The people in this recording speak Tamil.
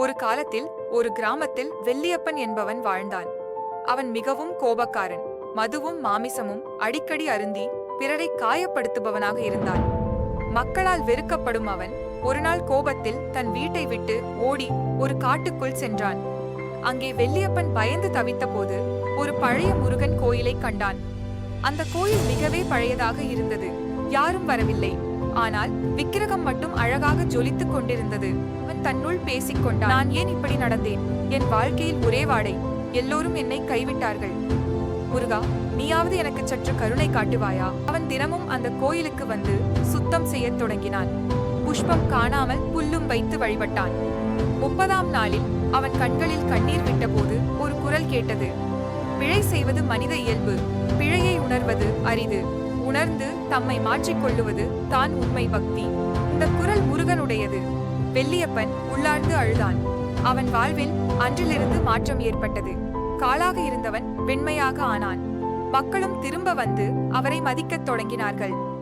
ஒரு காலத்தில் ஒரு கிராமத்தில் வெள்ளியப்பன் என்பவன் வாழ்ந்தான். அவன் மிகவும் கோபக்காரன் மதுவும் மாமிசமும் அடிக்கடி அருந்தி பிறரை காயப்படுத்துபவனாக இருந்தான். மக்களால் வெறுக்கப்படும் அவன் ஒருநாள் கோபத்தில் தன் வீட்டை விட்டு ஓடி ஒரு காட்டுக்குள் சென்றான். அங்கே வெள்ளியப்பன் பயந்து தவித்தபோது ஒரு பழைய முருகன் கோயிலை கண்டான். அந்த கோயில் மிகவே பழையதாக இருந்தது. யாரும் வரவில்லை. ஆனால் விக்கிரகம் மட்டும் அழகாக ஜொலித்துக் கொண்டிருந்தது. அவன் தன்னுள் பேசிக் கொண்டான் நான் ஏன் இப்படி நடந்தேன்? என் வாழ்க்கையில் ஒரே வாடை. எல்லோரும் என்னை கைவிட்டார்கள். முருகா நீயாவது எனக்கு சற்று கருணை காட்டுவாயா? அவன் தினமும் அந்த கோயிலுக்கு வந்து சுத்தம் செய்யத் தொடங்கினான். புஷ்பம் காணாமல் புல்லும் வைத்து வழிபட்டான். முப்பதாம் நாளில் அவன் கண்களில் கண்ணீர் விட்டபோது ஒரு குரல் கேட்டது. பிழை செய்வது மனித இயல்பு. பிழையை உணர்வது அரிது. உணர்ந்து தம்மை மாற்றிக்கொள்ளுவது தான் உண்மை பக்தி. இந்த குரல் முருகனுடையது. வெள்ளியப்பன் உள்ளார்ந்து அழுதான். அவன் வாழ்வில் அன்றிலிருந்து மாற்றம் ஏற்பட்டது. காலாக இருந்தவன் வெண்மையாக ஆனான். மக்களும் திரும்ப வந்து அவரை மதிக்கத் தொடங்கினார்கள்.